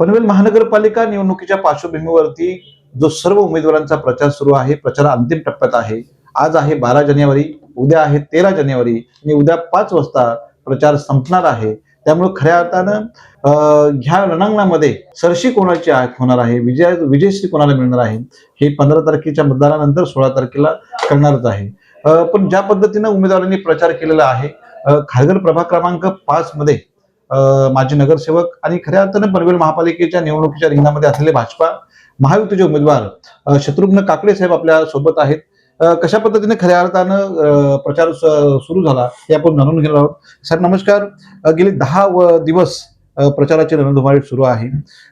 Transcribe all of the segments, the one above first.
पनवेल महानगरपालिका निवडणुकीच्या पार्श्वभूमीवरती जो सर्व उमेदवारांचा प्रचार सुरू आहे प्रचार अंतिम टप्प्यात आहे. आज आहे बारा जानेवारी उद्या आहे तेरा जानेवारी आणि उद्या पाच वाजता प्रचार संपणार आहे. त्यामुळे खऱ्या अर्थानं ह्या रणांगणामध्ये सरशी कोणाची होणार आहे विजय विजयश्री कोणाला मिळणार आहे हे पंधरा तारखेच्या मतदानानंतर सोळा तारखेला कळणारच आहे. पण ज्या पद्धतीनं उमेदवारांनी प्रचार केलेला आहे खारघर प्रभाग क्रमांक पाच मध्ये माजी नगरसेवक आणि खऱ्या अर्थानं पनवेल महापालिकेच्या निवडणुकीच्या रिंगणामध्ये असलेले भाजपा महायुतीचे उमेदवार शत्रुघ्न काकडे साहेब आपल्यासोबत आहेत. कशा पद्धतीने खऱ्या अर्थानं प्रचार सुरू झाला हे आपण जाणून घेणार आहोत. सर नमस्कार. गेले दहा व- दिवस प्रचाराची रणधुमाळी सुरू आहे.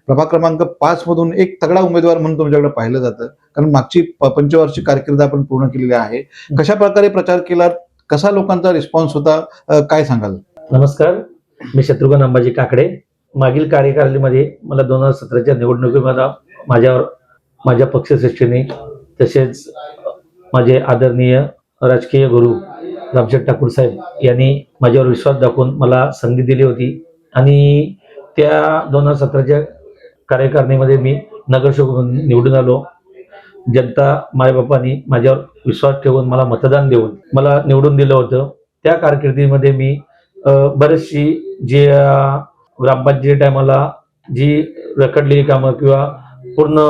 प्रभाग क्रमांक पाच मधून एक तगडा उमेदवार म्हणून तुमच्याकडे पाहिलं जातं. कारण मागची प- पंचवार्षिक कारकीर्द आपण पूर्ण केलेली आहे. कशा प्रकारे प्रचार केला कसा लोकांचा रिस्पॉन्स होता? काय सांगाल? नमस्कार. मी शत्रुघ्न अंबाजी काकडे. मागील कार्यकारिणीमध्ये मला दोन हजार सतराच्या निवडणुकीमध्ये माझ्यावर माझ्या पक्षश्रेष्ठीने तसेच माझे आदरणीय राजकीय गुरु रामशेठ ठाकूर साहेब यांनी माझ्यावर विश्वास दाखवून मला संधी दिली होती. आणि त्या दोन हजार सतराच्या कार्यकारिणीमध्ये मी नगरसेवक म्हणून निवडून आलो. जनता मायबापांनी माझ्यावर विश्वास ठेवून मला मतदान देऊन मला निवडून दिलं होतं. त्या कारकिर्दीमध्ये मी बरेचशी जे अ, ग्रामपंचायत टायमाला जी रखडलेली कामं किंवा पूर्ण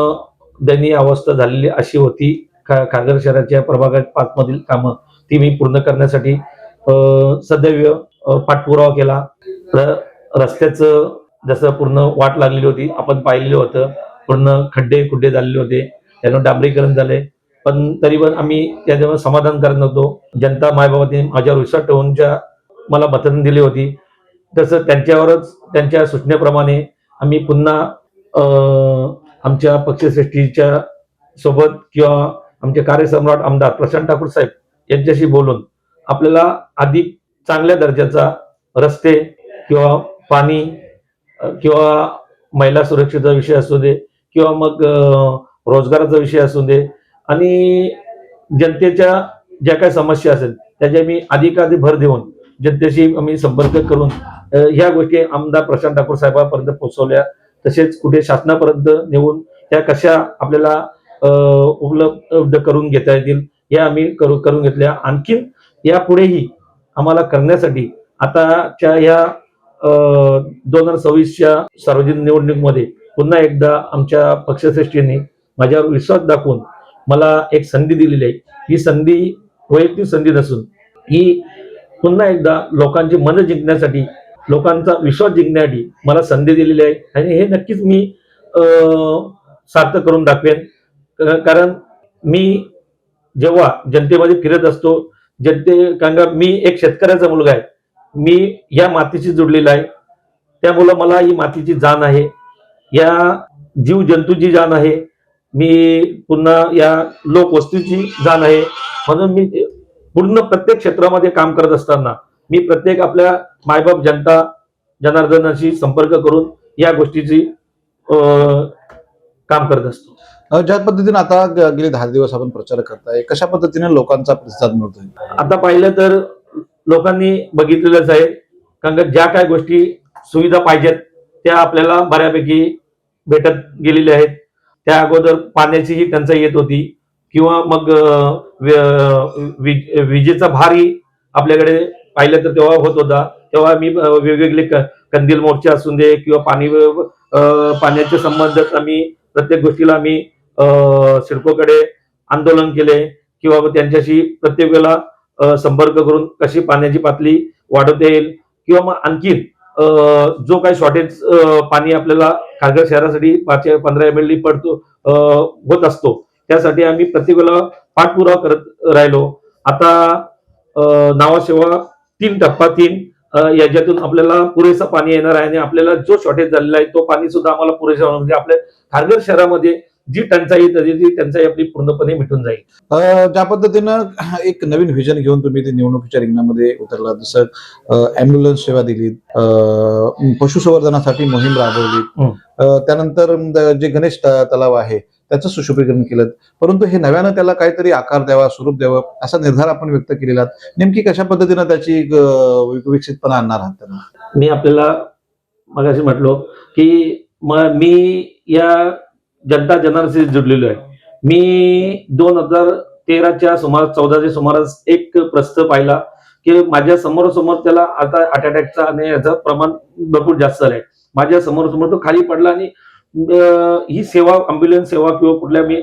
दयनीय अवस्था झालेली अशी होती खा खारघर शहराच्या प्रभागात पाच मधील कामं ती मी पूर्ण करण्यासाठी सदैव पाठपुरावा केला. रस्त्याचं जसं पूर्ण वाट लागलेली होती आपण पाहिलेलं होतं पूर्ण खड्डे खुड्डे झालेले होते त्यानं डांबरीकरण झाले पण तरी पण आम्ही त्याच्यावर समाधान करत नव्हतो. जनता मायबाबांनी माझ्यावर विश्वास ठेवूनच्या मला बतन दिली होती तसं त्यांच्यावरच त्यांच्या सूचनेप्रमाणे आम्ही पुन्हा आमच्या पक्षश्रेष्ठीच्या सोबत किंवा आमचे कार्यसम्राट आमदार प्रशांत ठाकूर साहेब यांच्याशी बोलून आपल्याला अधिक चांगल्या दर्जाचा रस्ते किंवा पाणी किंवा महिला सुरक्षेचा विषय असू दे किंवा मग रोजगाराचा विषय असू दे आणि जनतेच्या ज्या काही समस्या असेल त्याच्या मी अधिकाधिक भर देऊन जनतेशी आम्ही संपर्क करून ह्या गोष्टी आमदार प्रशांत ठाकूर साहेबांपर्यंत पोहोचवल्या. तसेच कुठे शासनापर्यंत नेऊन त्या कशा आपल्याला उपलब्ध करून घेता येतील या आम्ही करू करून घेतल्या. आणखीन यापुढेही आम्हाला करण्यासाठी आताच्या ह्या दोन हजार सव्वीसच्या सार्वजनिक निवडणुकीमध्ये पुन्हा एकदा आमच्या पक्षश्रेष्ठींनी माझ्यावर विश्वास दाखवून मला एक संधी दिलेली आहे. ही संधी वैयक्तिक संधी नसून ही पुन्हा एकदा लोकांची मन जिंकण्यासाठी लोकांचा विश्वास जिंकण्यासाठी मला संधी दिलेली आहे. आणि हे नक्कीच मी अं, सार्थ करून दाखवेन. कारण मी जेव्हा जनतेमध्ये फिरत असतो जनते कारण का मी एक शेतकऱ्याचा मुलगा आहे. मी या मातीशी जुडलेला आहे. त्यामुळं मला ही मातीची जाण आहे. या जीव जंतूची जाण आहे. मी पुन्हा या लोकवस्तीची जाण आहे. म्हणून मी पूर्ण प्रत्येक क्षेत्रामध्ये काम करत असताना मी प्रत्येक आपल्या मायबाप जनता जनार्दनाशी संपर्क करून या गोष्टीची काम करत असतो. ज्या पद्धतीने आता गेले दहा दिवस आपण प्रचार करताय कशा पद्धतीने लोकांचा प्रतिसाद मिळतोय? आता पाहिलं तर लोकांनी बघितलेलंच आहे कारण का ज्या काय गोष्टी सुविधा पाहिजेत त्या आपल्याला बऱ्यापैकी भेटत गेलेल्या आहेत. त्या अगोदर पाण्याचीही टंचाई येत होती किंवा मग विजेचा भारही आपल्याकडे पाहिलं तर तेव्हा होत होता. तेव्हा मी वेगवेगळे क- कंदील मोर्चे असू दे किंवा पाणी पाण्याच्या संबंधात आम्ही प्रत्येक गोष्टीला आम्ही सिडकोकडे आंदोलन केले किंवा त्यांच्याशी प्रत्येक वेळेला संपर्क करून कशी पाण्याची पातळी वाढवता येईल किंवा मग आणखीन जो काही शॉर्टेज पाणी आपल्याला खारघर शहरासाठी पाच पंधरा एम एल पडतो होत असतो. त्यासाठी आम्ही प्रत्येक वेळेला पाठपुरावा करत राहिलो. आता अ, नावासेवा तीन टप्पा तीन याच्यातून आपल्याला पुरेसं पाणी येणार आहे आणि आपल्याला जो शॉर्टेज झालेला आहे तो पाणी सुद्धा आम्हाला पुरेसा म्हणजे आपल्या खारघर शहरामध्ये जी टंचाई ती टंचाई आपली पूर्णपणे मिटून जाईल. ज्या पद्धतीनं एक नवीन व्हिजन घेऊन तुम्ही ते निवडणुकीच्या रिंगणामध्ये उतरला. जसं अँब्युलन्स सेवा दिली पशुसंवर्धनासाठी मोहीम राबवली. हं. त्यानंतर जे गणेश तलाव आहे त्याचं सुशोभीकरण केलं. परंतु हे नव्यानं त्याला काहीतरी आकार द्यावा स्वरूप द्यावं असा निर्धार आपण व्यक्त केलेला. नेमकी कशा पद्धतीनं त्याची विकसितपणा आणणार आहात त्यांना मी आपल्याला मगाशी म्हटलो की मी या जनता जनार्दशी जुडलेलो आहे. मी दोन हजार तेराच्या सुमार चौदाच्या सुमारास एक प्रस्त पाहिला की माझ्या समोरासमोर त्याला आता हार्ट अटॅकचा आणि याचं प्रमाण भरपूर जास्त झालंय. माझ्यासमोर समोर तो खाली पडला आणि ही सेवा अम्ब्युलन्स सेवा किंवा कुठल्या मी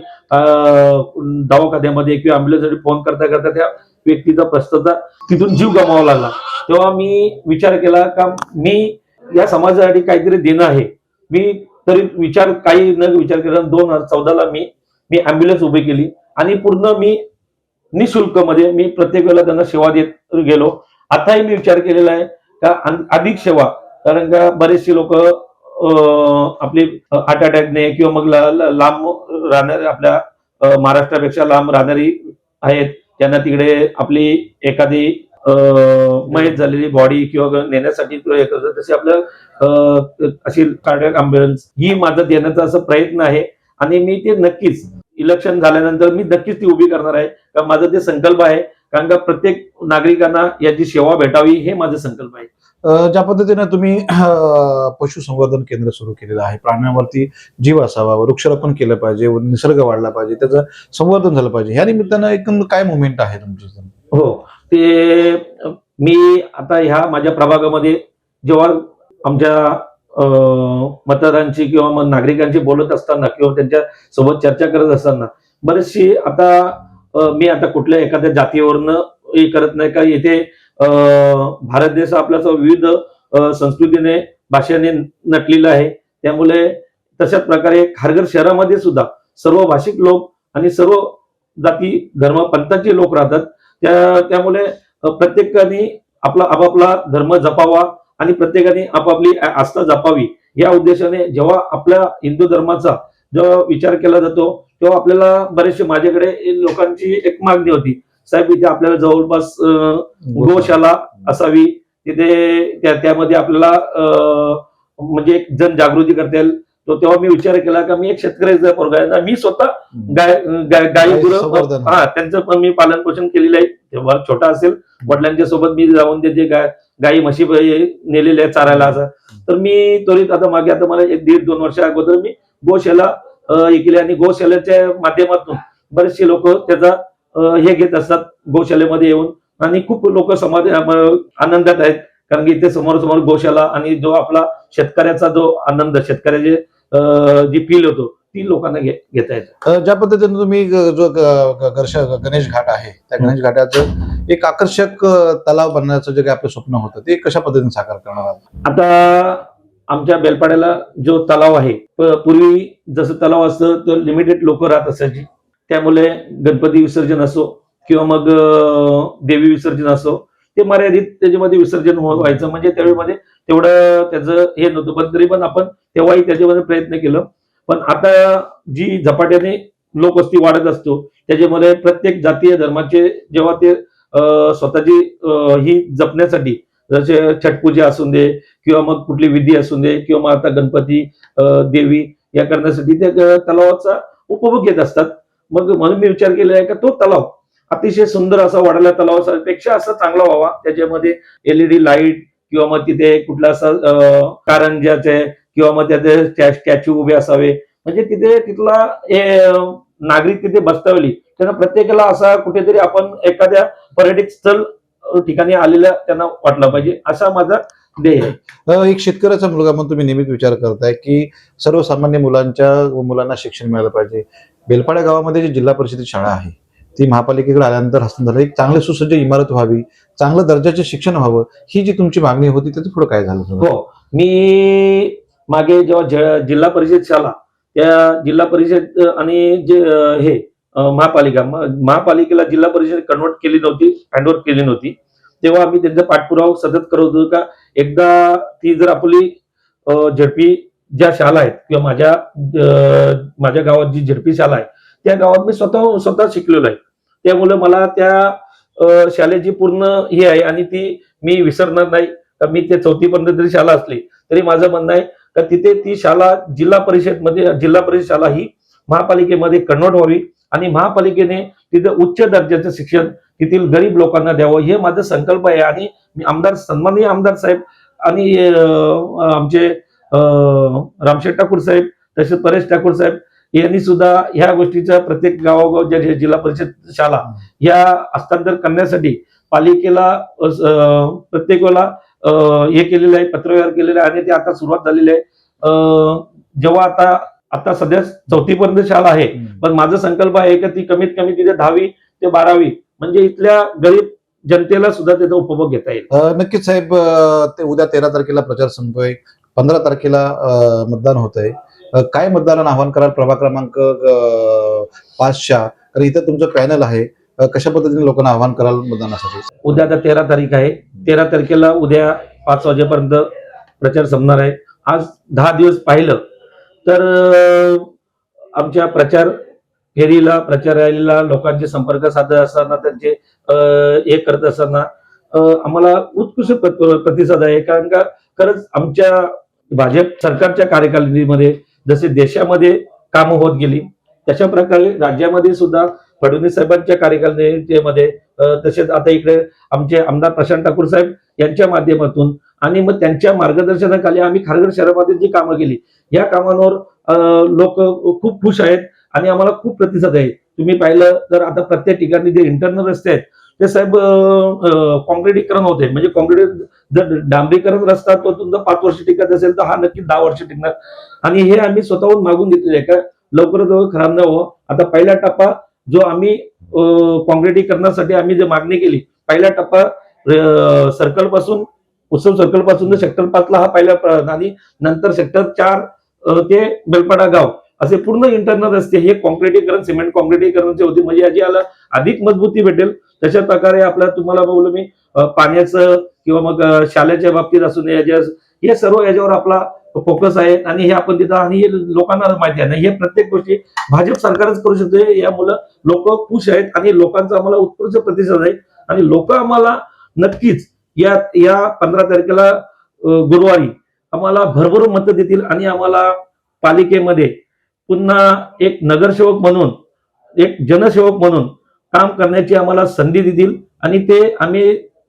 दवाखान्यामध्ये किंवा अम्ब्युलन्ससाठी फोन करता करता त्या व्यक्तीचा प्रस्तावचा तिथून जीव गमावा लागला. तेव्हा मी विचार केला का मी या समाजासाठी काहीतरी देणं आहे. मी तरी विचार काही न विचार केला. दोन हजार चौदाला मी मी अँब्युलन्स उभी केली आणि पूर्ण मी निशुल्कमध्ये मी प्रत्येक वेळेला त्यांना सेवा देत गेलो. आताही मी विचार केलेला आहे का अधिक सेवा. कारण का बरेचसे लोक आपली हार्ट अटॅकने किंवा मग लांब राहणारे आपल्या महाराष्ट्रापेक्षा लांब राहणारी आहेत. त्यांना तिकडे आपली एखादी मयत झालेली बॉडी किंवा नेण्यासाठी तशी आपलं अशी कार्डियक अम्ब्युलन्स ही माझा देण्याचा असं प्रयत्न आहे. आणि मी ते नक्कीच इलेक्शन झाल्यानंतर मी नक्कीच ती उभी करणार आहे. कारण माझा ते संकल्प आहे. कारण का प्रत्येक नागरिकांना याची सेवा भेटावी हे माझं संकल्प आहे. ज्या पद्धतीने तुम्ही पशुसंवर्धन केंद्र सुरू केलेलं आहे प्राण्यांवरती जीव असावा वृक्षारोपण केलं पाहिजे निसर्ग वाढला पाहिजे त्याचं संवर्धन झालं पाहिजे या निमित्तानं एकूण काय मुवमेंट आहे तुमची? हो ते मी आता ह्या माझ्या प्रभागामध्ये जेव्हा आमच्या अ, मतदारांची किंवा मग नागरिकांची बोलत असताना किंवा त्यांच्यासोबत चर्चा करत असताना बरेचशी आता मी आता कुठल्या एखाद्या जातीवरनं हे करत नाही का येथे भारत देश आपला विविध संस्कृतीने भाषेने नटलेला आहे. त्यामुळे तशाच प्रकारे खारघर शहरामध्ये सुद्धा सर्व भाषिक लोक आणि सर्व जाती धर्म पंथांचे लोक राहतात. त्या त्यामुळे प्रत्येकाने आपला आपापला धर्म जपावा आणि प्रत्येकाने आपापली आस्था जपावी. या उद्देशाने जेव्हा आपल्या हिंदू धर्माचा जेव्हा विचार केला जातो तेव्हा आपल्याला बरेचसे माझ्याकडे लोकांची एक मागणी होती. साहेब इथे आपल्याला जवळपास गोशाला असावी. तिथे त्या त्यामध्ये आपल्याला म्हणजे एक जनजागृती करता येईल. तो तेव्हा मी विचार केला का मी एक शेतकऱ्याचा पोरगा आहे मी स्वतः गाय गाय गुरं. हा त्यांचं पण मी पालन पोषण केलेलं आहे. तेव्हा छोटा असेल वडिलांच्या सोबत मी जाऊन त्याचे गाय गाई म्हशी नेलेले आहेत चारायला असं. तर मी त्वरित आता मागे आता मला एक दीड दोन वर्ष अगोदर मी गोशाला हे केले आणि गोशालेच्या माध्यमातून बरेचसे लोक त्याचा हे घेत असतात गोशालेमध्ये येऊन. आणि खूप लोक समाज आनंदात आहेत. कारण की इथे समोर समोर गोशाला आणि जो आपला शेतकऱ्याचा जो आनंद शेतकऱ्याचे जी फील होतो ती लोकांना घेता येतं. ज्या पद्धतीने तुम्ही जो गणेश घाट आहे त्या गणेश घाटाचं एक आकर्षक तलाव बनण्याचं जे काही आपलं स्वप्न होतं ते कशा पद्धतीने साकार करणार आता आमच्या बेलपाड्याला जो तलाव आहे पूर्वी जसं तलाव असतं तर लिमिटेड लोक राहत असायची. त्यामुळे गणपती विसर्जन असो किंवा मग देवी विसर्जन असो ते मर्यादित त्याच्यामध्ये विसर्जन हो-, व्हायचं. म्हणजे त्यावेळेमध्ये तेवढं त्याचं हे नव्हतं. पण तरी पण आपण तेव्हाही त्याच्यामध्ये प्रयत्न केलं. पण आता जी झपाट्याने लोकवस्ती वाढत असतो त्याच्यामध्ये प्रत्येक जातीय धर्माचे जेव्हा ते स्वतःची ही जपण्यासाठी जसे छटपूजा असून दे किंवा मग कुठली विधी असू दे किंवा मग आता गणपती देवी या करण्यासाठी त्या तलावाचा उपभोग घेत असतात. मग म्हणून मी विचार केलेला आहे का तो तलाव अतिशय सुंदर असा वाढला तलावापेक्षा असा चांगला व्हावा. त्याच्यामध्ये एलईडी लाइट किंवा मग तिथे कुठला असा कारंजाचे किंवा मग त्याचे स्टॅच्यू उभे असावे. म्हणजे तिथे तिथला नागरिक तिथे बसतावली. त्यांना प्रत्येकाला असा कुठेतरी आपण एखाद्या पर्यटक स्थळ ठिकाणी आलेल्या त्यांना वाटला पाहिजे. असा माझा ध्येय आहे. एक शेतकऱ्याचा मुलगा म्हणून तुम्ही नेहमीच विचार करताय की सर्वसामान्य मुलांच्या मुलांना शिक्षण मिळालं पाहिजे. बेलपाड्या गावामध्ये जी जिल्हा परिषदेची शाळा आहे ती महापालिकेकडे आल्यानंतर हस्तांतर एक चांगली सुसज्ज इमारत व्हावी चांगलं दर्जाचे शिक्षण व्हावं ही जी तुमची मागणी होती त्याचं पुढे काय झालं हो. मी मागे जेव्हा जिल्हा परिषद शाळा त्या जिल्हा परिषद आणि जे हे महापालिका म- महापालिकेला जिल्हा परिषद कन्वर्ट केली नव्हती हँडओव्हर केली नव्हती. तेव्हा आम्ही त्यांचा पाठपुरावा सतत करत होतो का एकदा ती जर आपली झडपी ज्या शाळा आहेत किंवा माझ्या माझ्या गावात जी झिरपी शाळा आहे त्या गावात मी स्वतः स्वतः शिकलेलो आहे. त्यामुळे मला त्या शाळेची पूर्ण हे आहे आणि ती मी विसरणार नाही. का मी ते चौथीपर्यंत जरी शाळा असली तरी माझं म्हणणं आहे का तिथे ती शाळा जिल्हा परिषदमध्ये जिल्हा परिषद शाळा ही महापालिकेमध्ये कन्वर्ट व्हावी आणि महापालिकेने तिथं उच्च दर्जाचं शिक्षण तेथील गरीब लोकांना द्यावं हे माझं संकल्प आहे. आणि मी आमदार सन्माननीय आमदार साहेब आणि आमचे रामशेठ ठाकूर साहेब तसेच परेश ठाकूर साहेब यांनी सुद्धा ह्या गोष्टीचा प्रत्येक गावोगाव ज्या जिल्हा परिषद शाळा या हस्तांतर करण्यासाठी पालिकेला प्रत्येकाला प्रत्येक वेळेला हे केलेलं आहे पत्रव्यवहार केलेला आहे आणि ते आता सुरुवात झालेली आहे. जेव्हा आता आता सध्या चौथी पर्यंत शाळा आहे पण माझा संकल्प आहे की ती कमीत कमी तिथे दहावी ते बारावी म्हणजे इथल्या गरीब जनतेला सुद्धा त्याचा उपभोग घेता येईल. नक्कीच साहेब ते उद्या तेरा तारखेला प्रचार संपतोय. पंधरा तारखेला मतदान होत आहे काय मतदानाला आव्हान कराल? प्रभाग क्रमांक पाचच्या. कारण इथं तुमचं पॅनल आहे. कशा पद्धतीने लोकांना आव्हान कराल मतदानासाठी? उद्या आता तेरा तारीख आहे. तेरा तारखेला उद्या पाच वाजेपर्यंत प्रचार संपणार आहे. आज दहा दिवस पाहिलं तर आमच्या प्रचार फेरीला प्रचार रॅलीला लोकांचे संपर्क साधत असताना त्यांचे हे करत असताना आम्हाला उत्कृष्ट प्रतिसाद आहे. कारण का खरंच आमच्या भाजप सरकारच्या कार्यकारिणीमध्ये जसे देशामध्ये कामं होत गेली तशा प्रकारे राज्यामध्ये सुद्धा फडणवीस साहेबांच्या कार्यकारिणीमध्ये तसेच आता इकडे आमचे आमदार प्रशांत ठाकूर साहेब यांच्या माध्यमातून आणि मग त्यांच्या मार्गदर्शनाखाली आम्ही खारघर शहरामध्ये जी कामं केली या कामांवर लोक खूप खुश आहेत आणि आम्हाला खूप प्रतिसाद आहे. तुम्ही पाहिलं तर आता प्रत्येक ठिकाणी जे इंटरनल रस्ते आहेत ते साहेब कॉन्क्रिटीकरण होते. म्हणजे कॉन्क्रीट जर डांबरीकरण रस्ता तो तुमचा पाच वर्ष टिकत असेल तर हा नक्की दहा वर्ष टिकणार. आणि हे आम्ही स्वतःहून मागून घेतलेले आहे. का लवकरात लवकर खराब न हो आता पहिला टप्पा जो आम्ही कॉन्क्रिटीकरणासाठी आम्ही जे मागणी केली पहिला टप्पा सर्कलपासून उत्सव सर्कलपासून सेक्टर पाचला हा पहिला आणि नंतर सेक्टर चार ते बेलपाडा गाव. असे पूर्ण इंटरनल रस्ते हे कॉन्क्रिटीकरण सिमेंट कॉन्क्रिटीकरणचे होते. म्हणजे याची याला अधिक मजबूती भेटेल. तशा प्रकारे आपल्या तुम्हाला बोललो मी पाण्याचं किंवा मग शालेच्या बाबतीत असून याच्या हे सर्व याच्यावर आपला फोकस आहे. आणि हे आपण तिथं आणि हे लोकांना माहिती आहे. नाही हे प्रत्येक गोष्टी भाजप सरकारच करू शकते. यामुळं लोक खुश आहेत आणि लोकांचा आम्हाला उत्कृष्ट प्रतिसाद आहे. आणि लोक आम्हाला नक्कीच या या पंधरा तारखेला गुरुवारी आम्हाला भरभरून मतं देतील आणि आम्हाला पालिकेमध्ये पुन्हा एक नगरसेवक म्हणून एक जनसेवक म्हणून काम करण्याची आम्हाला संधी देतील आणि ते आम्ही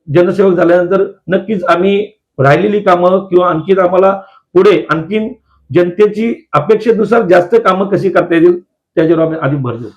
जनसेवक झाल्यानंतर नक्कीच आम्ही राहिलेली कामं किंवा आणखीन आम्हाला पुढे आणखीन जनतेची अपेक्षेनुसार जास्त कामं कशी करता येतील त्याच्यावर आम्ही अधिक भर देऊ.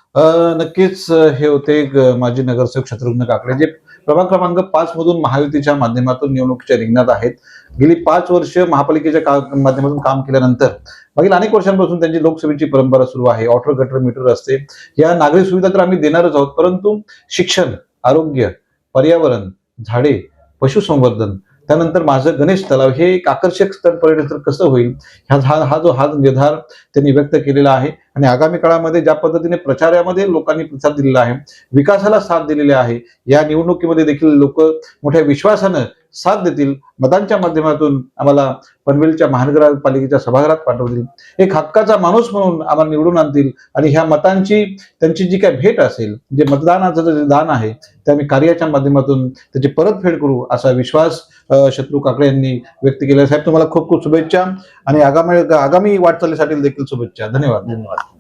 नक्कीच हे होते ग- माजी नगरसेवक शत्रुघ्न काकडे जे प्रभाग क्रमांक पाच मधून महायुतीच्या माध्यमातून निवडणुकीच्या रिंगणात आहेत. गेली पाच वर्ष महापालिकेच्या का- माध्यमातून काम केल्यानंतर मागील अनेक वर्षांपासून त्यांची लोकसभेची परंपरा सुरू आहे. ऑटर गटर मीटर असते या नागरी सुविधा तर आम्ही देणारच आहोत परंतु शिक्षण आरोग्य पर्यावरण झाडे पशुसंवर्धन त्यानंतर माझं गणेश तलाव हे एक आकर्षक स्थळ पर्यटन कसं होईल? ह्या हा हा जो हा निर्धार त्यांनी व्यक्त केलेला आहे. आणि आगामी काळामध्ये ज्या पद्धतीने प्रचारामध्ये लोकांनी प्रसाद दिलेला आहे विकासाला साथ दिलेली आहे या निवडणुकीमध्ये देखील लोक मोठ्या विश्वासानं साथ देतील मतांच्या माध्यमातून आम्हाला पनवेलच्या महानगरपालिकेच्या सभागृहात पाठवतील. एक हक्काचा माणूस म्हणून आम्हाला निवडून आणतील आणि ह्या मतांची त्यांची जी काय भेट असेल जे मतदानाचं जे दान आहे ते आम्ही कार्याच्या माध्यमातून त्याची परतफेड करू असा विश्वास शत्रू काकडे यांनी व्यक्त केला. साहेब तुम्हाला खूप खूप शुभेच्छा आणि आगामी आगामी वाटचालीसाठी देखील शुभेच्छा. धन्यवाद. धन्यवाद.